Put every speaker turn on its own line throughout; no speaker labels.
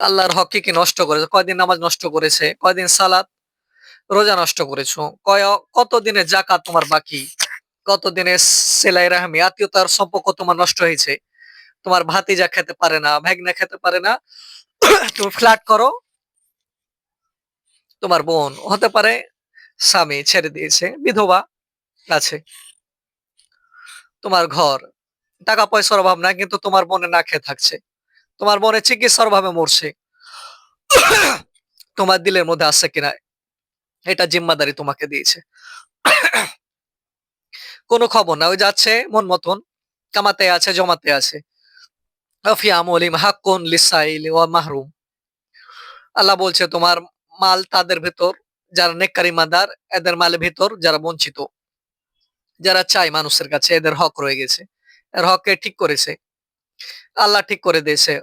আল্লাহর হক কি নষ্ট করেছে? কয়দিন নামাজ নষ্ট করেছে? কয়দিন সালাত? রোজা নষ্ট করেছ? কয় কত জাকাত তোমার বাকি? কত দিনের সেলাই রাহমি? আত্মীয়তার সম্পর্ক তোমার নষ্ট হয়েছে। তোমার ভাতিজা খেতে পারে না ভ্যাগনা খেতে পারে না। তুমি ফ্ল্যাট করো। তোমার বোন হতে পারে, স্বামী ছেড়ে দিয়েছে, বিধবা আছে। তোমার ঘর, টাকা পয়সার অভাব না কিন্তু তোমার বোনে না খেয়ে থাকছে। তোমার মনে চিকিৎসার অভাবে মরছে। তোমার দিলের মধ্যে আছে কিনা, এটা জিম্মাদারি তোমাকে দিয়েছে। কোনো খবর না, ওই যাচ্ছে মন মতন, কামাতে আছে, জমাতে আছে। হাক্কুন লিসাইল মাহরুম। আল্লাহ বলছে, তোমার মাল তাদের ভেতর, যারা নেককারি মাদার, এদের মালের ভেতর যারা বঞ্চিত, যারা চায় মানুষের কাছে, এদের হক রয়ে গেছে। এর হককে ঠিক করেছে। আল্লাহ ঠিক করে দিয়েছে।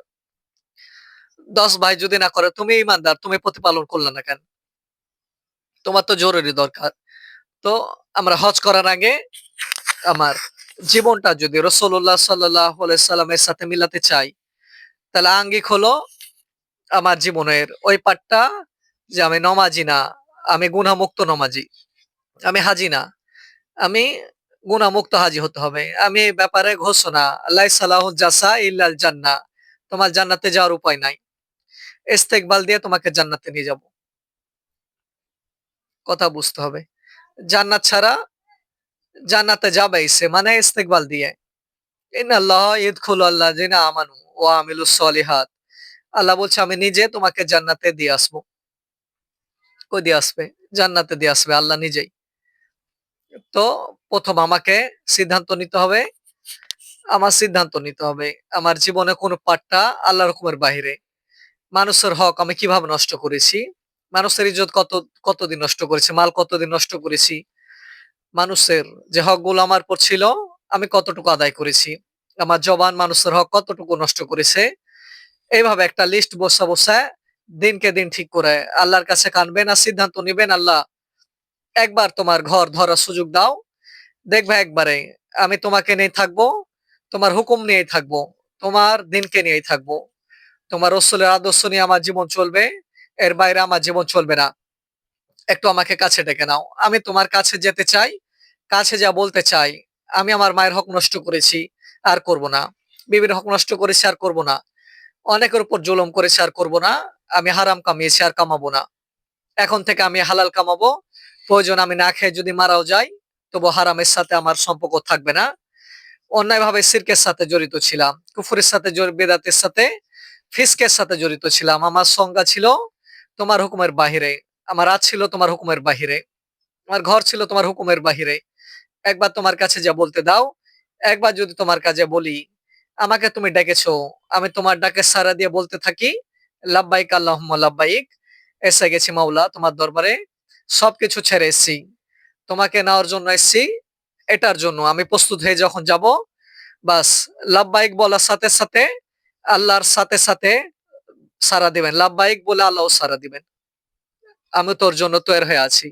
দশ ভাই যদি না করে, তুমি ইমানদার, তুমি প্রতিপালন করলে না কেন? তোমার তো জরুরি দরকার। তো আমরা হজ করার আগে আমার জীবনটা যদি রসল্লাহ সাল্লাহ সাল্লামের সাথে মিলাতে চাই, তাহলে আঙ্গিক হলো আমার জীবনের ওই পাটটা যে আমি নমাজি না, আমি গুণামুক্ত নমাজি, আমি হাজি না, আমি গুণামুক্ত হাজি হতে হবে, আমি ব্যাপারে ঘোষণা আল্লাহ সালাহ জাসা ইল্লাল জান্না তোমার জান্নাতে যাওয়ার উপায় নাই। ইস্তেকবাল দিয়ে তোমাকে জান্নাতে নিয়ে যাব। কথা বুঝতে হবে। জান্নাত ছাড়া জান্নাতে যাবে সে মানে ইস্তেকবাল দিয়ে। ইন আল্লাহ ঈদ খুল আল্লাহ জিনা আমানু ও আমিলু সলিহাত। আল্লাহ বলছে, আমি নিজে তোমাকে জান্নাতে দিয়ে আসব। কই দিয়ে আসবে? জান্নাতে দিয়ে আসবে, আল্লাহ নিজেই। তো প্রথম আমাকে সিদ্ধান্ত নিতে হবে। আমার সিদ্ধান্ত নিতে হবে। আমার জীবনে কোন পাটটা আল্লাহ রকমের বাহিরে। মানুষের হক আমি কীভাবে নষ্ট করেছি? মানুষের ইজ্জত কত, কতদিন নষ্ট করেছি? মাল কতদিন নষ্ট করেছি? মানুষের যে হকগুলো আমার পর ছিল, আমি কতটুকু আদায় করেছি? আমার জবান মানুষের হক কতটুকু নষ্ট করেছে? এইভাবে একটা লিস্ট বসা বসা দিনকে দিন ঠিক করে আল্লাহর কাছে কানবেন আর সিদ্ধান্ত নিবেন, আল্লাহ একবার তোমার ঘর ধরার সুযোগ দাও। দেখবে একবারে, আমি তোমাকে নিয়ে থাকব, তোমার হুকুম নিয়েই থাকব, তোমার দিনকে নিয়েই থাকব। তোমার রসুলের আদর্শ নিয়ে আমার জীবন চলবে, এর বাইরে আমার জীবন চলবে না। একটু আমাকে কাছে ডেকে নাও। আমি তোমার কাছে যেতে চাই, কাছে যা বলতে চাই, আমি আমার মায়ের হক নষ্ট করেছি, আর করব না। বিবির হক নষ্ট করেছি, আর করব না। অনেকের উপর জুলম করেছি, আর করব না। আমি হারাম কামিয়েছি, আর কামাবো না। এখন থেকে আমি হালাল কামাবো। প্রয়োজন আমি না খেয়ে যদি মারাও যাই, তবু হারামের সাথে আমার সম্পর্ক থাকবে না। অন্যায়ভাবে সিরকের সাথে জড়িত ছিলাম। কুফুরের সাথে বেদাতের সাথে ফিসকের সাথে জড়িত ছিলাম। আমার সংজ্ঞা ছিল, তোমার হুকুমের বাহিরে। আমার আজ ছিল, তোমার হুকুমের বাহিরে। আমার ঘর ছিল, তোমার হুকুমের বাহিরে। একবার তোমার কাছে যা বলতে দাও, একবার যদি তোমার কাজে বলি, আমাকে তুমি ডেকেছো, আমি তোমার ডাকে সারা দিয়ে বলতে থাকি লাভবাইক আল্লাহ লাভবাইক এসে গেছি মাওলা, তোমার দরবারে, সবকিছু ছেড়ে এসছি। তোমাকে নেওয়ার জন্য এসছি, এটার জন্য। আমি প্রস্তুত হয়ে যখন যাব, বাস লাভবাইক বলার সাথে সাথে আল্লাহর সাথে সাথে সারা দিবেন। লাভবাহিক বলে আল্লাহ সারা দিবেন। আমি তোর জন্য তৈরি হয়ে আছি।